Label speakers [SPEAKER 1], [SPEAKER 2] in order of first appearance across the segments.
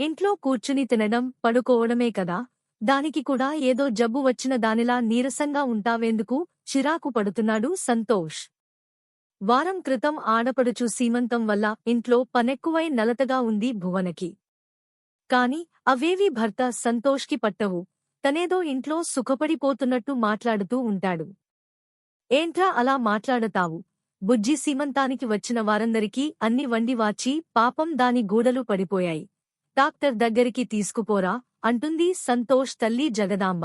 [SPEAKER 1] ఇంట్లో కూర్చుని తినడం పడుకోవడమే కదా. దానికి కూడా ఏదో జబ్బు వచ్చిన దానిలా నీరసంగా ఉంటావేందుకు చిరాకు పడుతున్నాడు సంతోష్. వారం క్రితం ఆడపడుచు సీమంతం వల్ల ఇంట్లో పనెక్కువై నలతగా ఉంది భువనకి. కాని అవేవీ భర్త సంతోష్కి పట్టవు. తనేదో ఇంట్లో సుఖపడిపోతున్నట్టు మాట్లాడుతూ ఉంటాడు. ఏంట్రా అలా మాట్లాడతావు? బుజ్జి సీమంతానికి వచ్చిన వారందరికీ అన్ని వండివాచి పాపం దాని గూడలు పడిపోయాయి. డాక్టర్ దగ్గరికి తీసుకుపోరా అంటుంది సంతోష్ తల్లి జగదాంబ.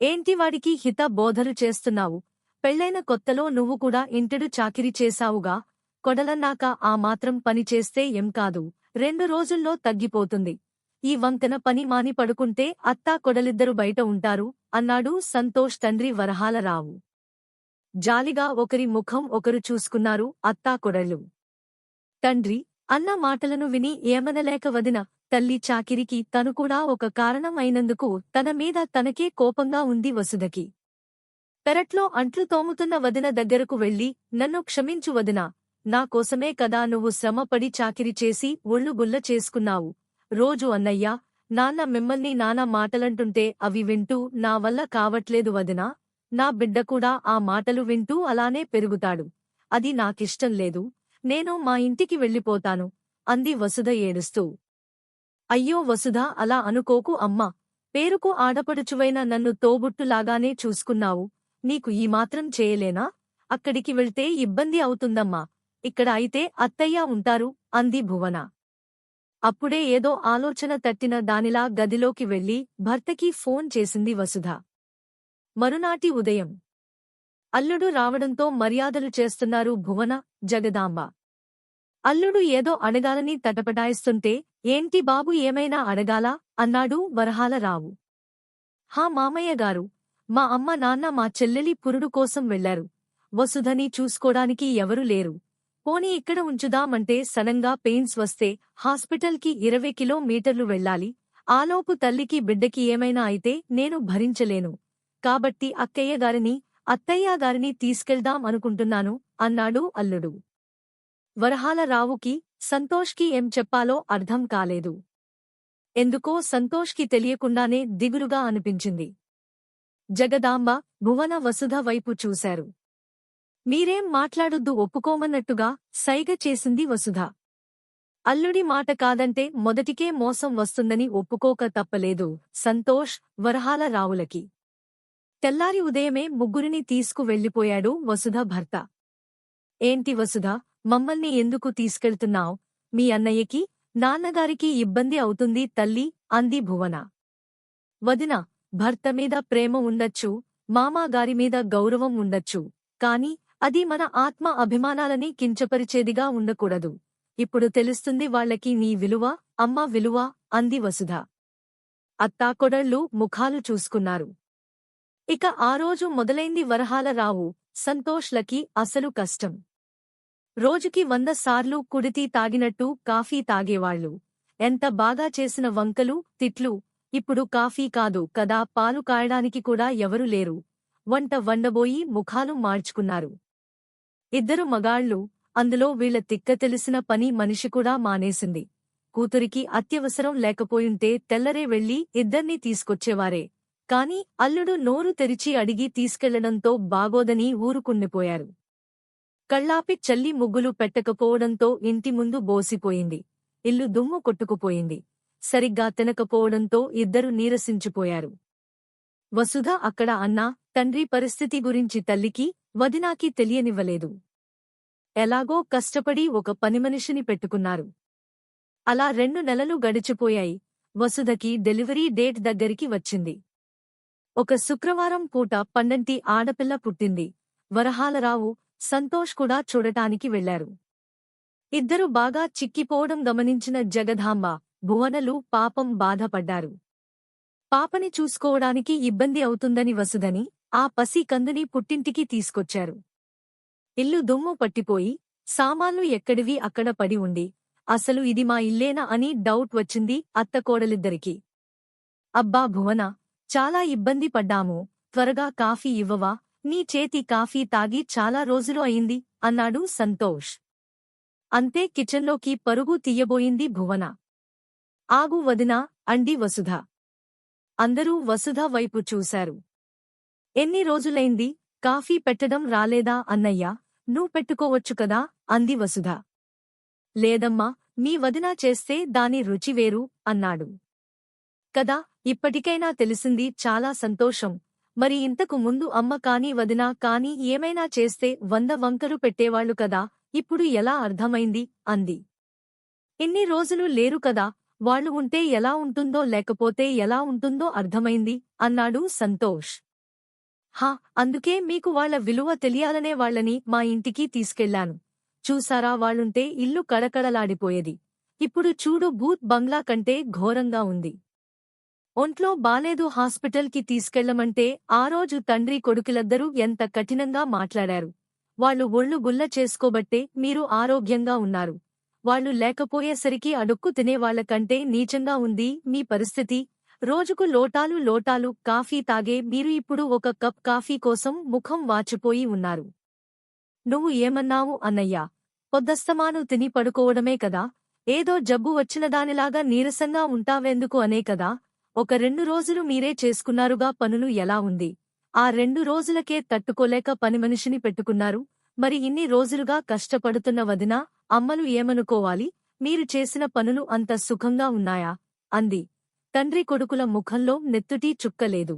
[SPEAKER 1] ఏంటివాడికి హిత బోధలు చేస్తున్నావు? పెళ్ళైన కొత్తలో నువ్వు కూడా ఇంటెడు చాకిరి చేశావుగా? కొడలన్నాక ఆ మాత్రం పని చేస్తే ఏం కాదు. రెండు రోజుల్లో తగ్గిపోతుంది. ఈ వంతెన పని మాని పడుకుంటే అత్తా కొడలిద్దరు బయట ఉంటారు అన్నాడు సంతోష్ తండ్రి వరహాలరావు జాలిగా ఒకరి ముఖం ఒకరు చూసుకున్నారు అత్తా కొడలు. తండ్రి అన్న మాటలను విని ఏమనలేక వదిన తల్లి చాకిరికి తను కూడా ఒక కారణం అయినందుకు తన మీద తనకే కోపంగా ఉంది వసుధకి. పెరట్లో అంట్లు తోముతున్న వదిన దగ్గరకు వెళ్ళి నన్ను క్షమించు వదిన నా కోసమే కదా నువ్వు శ్రమపడి చాకిరి చేసి ఒళ్ళు గుల్ల చేసుకున్నావు. రోజు అన్నయ్యా నాన్న మిమ్మల్ని నానా మాటలంటుంటే అవి వింటూ నా వల్ల కావట్లేదు వదినా. నా బిడ్డ కూడా ఆ మాటలు వింటూ అలానే పెరుగుతాడు. అది నాకిష్టం లేదు. నేను మా ఇంటికి వెళ్ళిపోతాను అంది వసుధ ఏడుస్తూ. అయ్యో వసుధ అలా అనుకోకు అమ్మా. పేరుకు ఆడపడుచువైన నన్ను తోబుట్టులాగానే చూసుకున్నావు. నీకు ఈ మాత్రం చేయలేనా? అక్కడికి వెళ్తే ఇబ్బంది అవుతుందమ్మా. ఇక్కడ అయితే అత్తయ్య ఉంటారు అంది భువన. అప్పుడే ఏదో ఆలోచన తట్టిన దానిలా గదిలోకి వెళ్ళి భర్తకి ఫోన్ చేసింది వసుధ. మరునాటి ఉదయం. అల్లుడు రావడంతో మర్యాదలు చేస్తున్నారు భువన జగదాంబ. అల్లుడు ఏదో అడగాలని తటపటాయిస్తుంటే ఏంటి బాబు ఏమైనా అడగాలా? అన్నాడు వరహాలరావు. హా మామయ్య గారు మా అమ్మ నాన్న మా చెల్లెలి పురుడు కోసం వెళ్ళారు వసుధని చూసుకోడానికి ఎవరూ లేరు. పోనీ ఇక్కడ ఉంచుదామంటే సడన్గా పెయిన్స్ వస్తే హాస్పిటల్కి ఇరవై కిలోమీటర్లు వెళ్ళాలి. ఆలోపు తల్లికి బిడ్డకి ఏమైనా అయితే నేను భరించలేను. కాబట్టి అక్కయ్య గారిని అత్తయ్య గారిని తీసుకెళ్దాం అనుకుంటున్నాను అన్నాడు అల్లుడు. వరహాలరావుకి సంతోష్కి ఏం చెప్పాలో అర్థం కాలేదు. ఎందుకో సంతోష్కి తెలియకుండానే దిగులుగా అనిపించింది. జగదాంబ భువన వసుధ వైపు చూశారు. మీరేం మాట్లాడొద్దు ఒప్పుకోమన్నట్టుగా సైగ చేసింది వసుధ. అల్లుడి మాట కాదంటే మొదటికే మోసం వస్తుందని ఒప్పుకోక తప్పలేదు సంతోష్ వరహాల రావులకి. తెల్లారి ఉదయమే ముగ్గురిని తీసుకు వెళ్ళిపోయాడు వసుధ భర్త. ఏంటి వసుధ మమ్మల్ని ఎందుకు తీసుకెళ్తున్నావ్? మీ అన్నయ్యకి నాన్నగారికి ఇబ్బంది అవుతుంది తల్లి అంది భువన. వదిన భర్త మీద ప్రేమ ఉండొచ్చు మామాగారిమీద గౌరవం ఉండొచ్చు కాని అది మన ఆత్మ అభిమానాలని కించపరిచేదిగా ఉండకూడదు. ఇప్పుడు తెలుస్తుంది వాళ్ళకి నీ విలువ అమ్మ విలువ అంది వసుధ. అత్తాకొడళ్ళు ముఖాలు చూసుకున్నారు. ఇక ఆ రోజు మొదలైంది వరహాల రావు సంతోష్లకి అసలు కష్టం. రోజుకి వంద సార్లు కుడితి తాగినట్టు కాఫీ తాగేవాళ్ళు ఎంత బాగా చేసిన వంకలు తిట్లు ఇప్పుడు కాఫీ కాదు కదా పాలు కాయడానికి కూడా ఎవరు లేరు. వంట వండబోయి ముఖాలు మార్చుకున్నారు. ఇద్దరు మగాళ్ళు అందులో వీళ్ళ తిక్క తెలిసిన పని మనిషి కూడా మానేసింది. కూతురికి అత్యవసరం లేకపోయుంటే తెల్లరే వెళ్ళి ఇద్దర్నీ తీసుకొచ్చేవారే. కాని అల్లుడు నోరు తెరిచి అడిగి తీసుకెళ్ళడంతో బాగోదని ఊరుకుండిపోయారు కళ్ళాపి చల్లి ముగ్గులు పెట్టకపోవడంతో ఇంటి ముందు బోసిపోయింది. ఇల్లు దుమ్ము కొట్టుకుపోయింది. సరిగ్గా తినకపోవడంతో ఇద్దరు నీరసించిపోయారు. వసుధ అక్కడ అన్నా తండ్రి పరిస్థితి గురించి తల్లికి వదినాకి తెలియనివ్వలేదు. ఎలాగో కష్టపడి ఒక పనిమనిషిని పెట్టుకున్నారు. అలా రెండు నెలలు గడిచిపోయాయి. వసుధకి డెలివరీ డేట్ దగ్గరికి వచ్చింది. ఒక శుక్రవారం పూట పండంటి ఆడపిల్ల పుట్టింది. వరహాలరావు సంతోష్ కూడా చూడటానికి వెళ్ళారు ఇద్దరు బాగా చిక్కిపోవడం గమనించిన జగదాంబ భువనలు పాపం బాధపడ్డారు. పాపని చూసుకోవడానికి ఇబ్బంది అవుతుందని వసుదని ఆ పసి కందుని పుట్టింటికి తీసుకొచ్చారు. ఇల్లు దుమ్ము పట్టిపోయి సామాన్లు ఎక్కడివి అక్కడ పడి ఉండి అసలు ఇది మా ఇల్లేనా అని డౌట్ వచ్చింది అత్తకోడలిద్దరికి అబ్బా భువన చాలా ఇబ్బంది పడ్డాము. త్వరగా కాఫీ ఇవ్వవా? నీ చేతి కాఫీ తాగి చాలా రోజులు అయింది అన్నాడు సంతోష్. అంతే కిచెన్లోకి పరుగు తీయబోయింది భువన. ఆగు వదినా అండి వసుధ. అందరూ వసుధ వైపు చూశారు. ఎన్ని రోజులైంది? కాఫీ పెట్టడం రాలేదా అన్నయ్యా? నువ్వు పెట్టుకోవచ్చు కదా అంది వసుధ. లేదమ్మా మీ వదిన చేస్తే దాని రుచి వేరు అన్నాడు. కదా ఇప్పటికైనా తెలిసింది చాలా సంతోషం. మరి ఇంతకు ముందు అమ్మ కాని వదినా కాని ఏమైనా చేస్తే వంద వంకరు పెట్టేవాళ్ళు కదా ఇప్పుడు ఎలా అర్థమైంది? అంది. ఇన్ని రోజులు లేరు కదా వాళ్ళు ఉంటే ఎలా ఉంటుందో లేకపోతే ఎలా ఉంటుందో అర్థమైంది అన్నాడు సంతోష్. హా అందుకే మీకు వాళ్ళ విలువ తెలియాలనే వాళ్ళని మా ఇంటికి తీసుకెళ్ళాను చూసారా వాళ్ళుంటే ఇల్లు కడకడలాడిపోయేది ఇప్పుడు చూడు భూత్ బంగ్లా కంటే ఘోరంగా ఉంది. ఒంట్లో బాలేదు హాస్పిటల్కి తీసుకెళ్ళమంటే ఆ రోజు తండ్రి కొడుకులద్దరూ ఎంత కఠినంగా మాట్లాడారు. వాళ్ళు ఒళ్ళు గుల్ల చేసుకోబట్టే మీరు ఆరోగ్యంగా ఉన్నారు. వాళ్ళు లేకపోయేసరికి అడుక్కు తినేవాళ్ళకంటే నీచంగా ఉంది మీ పరిస్థితి. రోజుకు లోటాలు లోటాలు కాఫీ తాగే మీరు ఇప్పుడు ఒక కప్ కాఫీ కోసం ముఖం వాచిపోయి ఉన్నారు. నువ్వు ఏమన్నావు అన్నయ్యా? పొద్దస్తమాను తిని పడుకోవడమే కదా? ఏదో జబ్బు వచ్చినదానిలాగా నీరసంగా ఉంటావెందుకు అనే కదా? ఒక రెండు రోజులు మీరే చేసుకున్నారుగా పనులు ఎలా ఉంది? ఆ రెండు రోజులకే తట్టుకోలేక పని మనిషిని పెట్టుకున్నారు. మరి ఇన్ని రోజులుగా కష్టపడుతున్న వదినా అమ్మలు ఏమనుకోవాలి? మీరు చేసిన పనులు అంత సుఖంగా ఉన్నాయా? అంది. తండ్రి కొడుకుల ముఖంలో నెత్తుటీ చుక్కలేదు.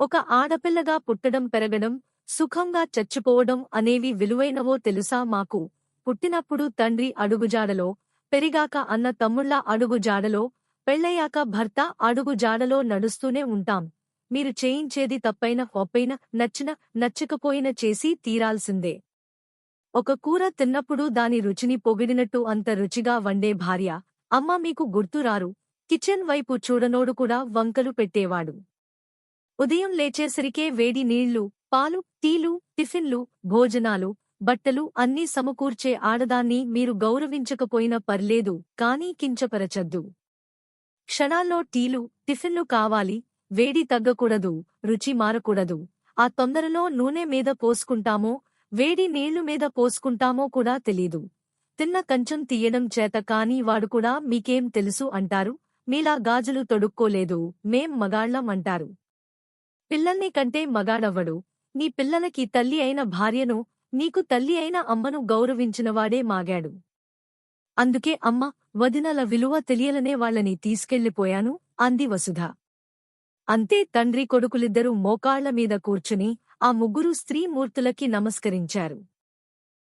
[SPEAKER 1] ఒక ఆడపిల్లగా పుట్టడం పెరగడం సుఖంగా చచ్చిపోవడం అనేవి విలువైనవో తెలుసా మాకు? పుట్టినప్పుడు తండ్రి అడుగుజాడలో పెరిగాక అన్న తమ్ముళ్ళ అడుగుజాడలో పెళ్ళయ్యాక భర్త అడుగుజాడలో నడుస్తూనే ఉంటాం. మీరు చేయించేది తప్పైన ఒప్పైన నచ్చిన నచ్చకపోయిన చేసి తీరాల్సిందే. ఒక కూర తిన్నప్పుడు దాని రుచిని పొగిడినట్టు అంత రుచిగా వండే భార్య. అమ్మ మీకు గుర్తురారు కిచెన్ వైపు చూడనోడు కూడా వంకలు పెట్టేవాడు. ఉదయం లేచేసరికే వేడి నీళ్ళు పాలు టీలు టిఫిన్లు భోజనాలు బట్టలు అన్నీ సమకూర్చే ఆడదాన్ని మీరు గౌరవించకపోయినా పర్లేదు కానీ కించపరచద్దు. క్షణాల్లో టీలు టిఫిన్లు కావాలి వేడి తగ్గకూడదు రుచి మారకూడదు. ఆ తొందరలో నూనె మీద పోసుకుంటామో వేడి నీళ్ళు మీద పోసుకుంటామో కూడా తెలీదు. తిన్న కంచం తీయడం చేత కాని వాడు కూడా మీకేం తెలుసు అంటారు? మీలా గాజులు తొడుక్కోలేదు మేం మగాళ్ళం అంటారు. పిల్లల్ని కంటే మగాడవ్వడు. నీ పిల్లలకి తల్లి అయిన భార్యను నీకు తల్లి అయిన అమ్మను గౌరవించినవాడే మాగాడు. అందుకే అమ్మ వదినల విలువ తెలియలనే వాళ్ళని తీసుకెళ్ళిపోయాను అంది వసుధ. అంతే తండ్రి కొడుకులిద్దరూ మోకాళ్ళ మీద కూర్చుని ఆ ముగ్గురు స్త్రీమూర్తులకి నమస్కరించారు.